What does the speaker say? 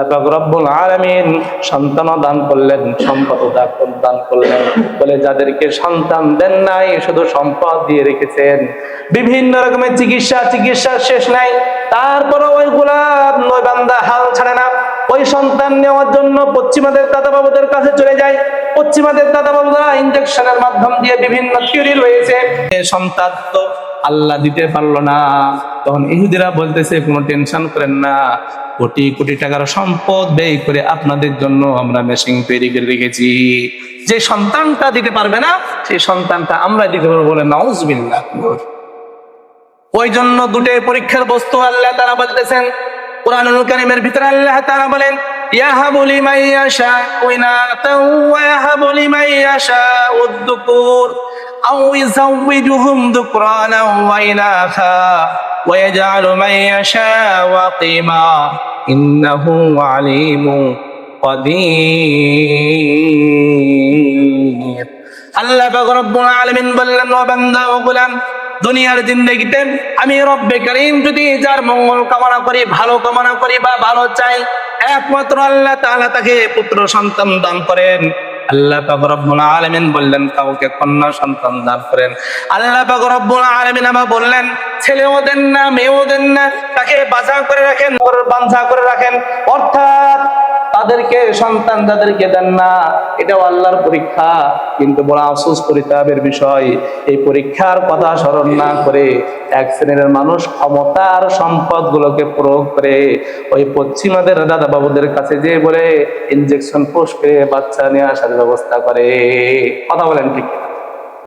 আল্লাহ রব্বুল আলামিন সন্তানও দান করলেন, সম্পদ দান করলেন। বলে যাদেরকে সন্তান দেন নাই, শুধু সম্পদ দিয়ে রেখেছেন। বিভিন্ন রকমের চিকিৎসা চিকিৎসা শেষ নাই। তারপরে ওই গোলাপ নয় বান্দা হাল ছাড়ে না। ওই সন্তান নেওয়ার জন্য পশ্চিমাদের দাদা বাবুদের কাছে চলে যায়। পশ্চিমাদের দাদা বাবুরা ইঞ্জেকশনের মাধ্যম দিয়ে বিভিন্ন থিওরি রয়েছে। সন্তান তো আল্লাহ দিতে পারলো না তখন ইহুদিরা বলতেছে কোনো টেনশন করেন না কোটি কোটি টাকার সম্পদ ব্যয় করে আপনাদের জন্য আমরা মেশিন তৈরি করে রেখেছি যে সন্তানটা দিতে পারবে না সেই সন্তানটা আমরা দিতে পারবো বলে নাউজবিল্লাহ ওই জন্য দুটো পরীক্ষার বস্তু আল্লাহ তারা বলতেছেন কোরআনুল কারিমের ভিতরে আল্লাহ তারা বলেন ইয়াহাবু লিমান ইয়াশাউ ইনাতাও ওয়া ইয়াহাবু লিমান ইয়াশাউ الذكور أو يزوجهم ذكرانا وإناثا ويجعل من يشاء وقيما إنه عليم قدير আল্লাহ পাক রব্বুল আলামিন বললেন ও বান্দা ও গোলাম দুনিয়ার জিন্দগিতে আমি রব্বে করিম যদি যার মঙ্গল কামনা করি ভালো কামনা করি বা ভালো চাই একমাত্র আল্লাহ তাআলা তাকে পুত্র সন্তান দান করেন আল্লাহ পাক রব্বুল আলামিন বললেন, কাউকে কন্যা সন্তান দান করেন। আল্লাহ পাক রব্বুল আলামিন আবার বললেন, ছেলেও দেন না, মেয়েও দেন না, তাকে বাঁচা করে রাখেন বাঁধা করে রাখেন। অর্থাৎ তাদেরকে, সন্তান তাদেরকে দেন না, এটাও আল্লাহর পরীক্ষা কিন্তু বড় আফসোস পরিতাপের বিষয়, এই পরীক্ষার কথা স্মরণ না করে এক শ্রেণির মানুষ ক্ষমতার সম্পদ গুলোকে প্রয়োগ করে ওই পশ্চিমাদের দাদা বাবুদের কাছে যে বলে, ইনজেকশন পোষ করে বাচ্চা নিয়ে আসার ব্যবস্থা করে কথা বলেন ঠিক কিনা?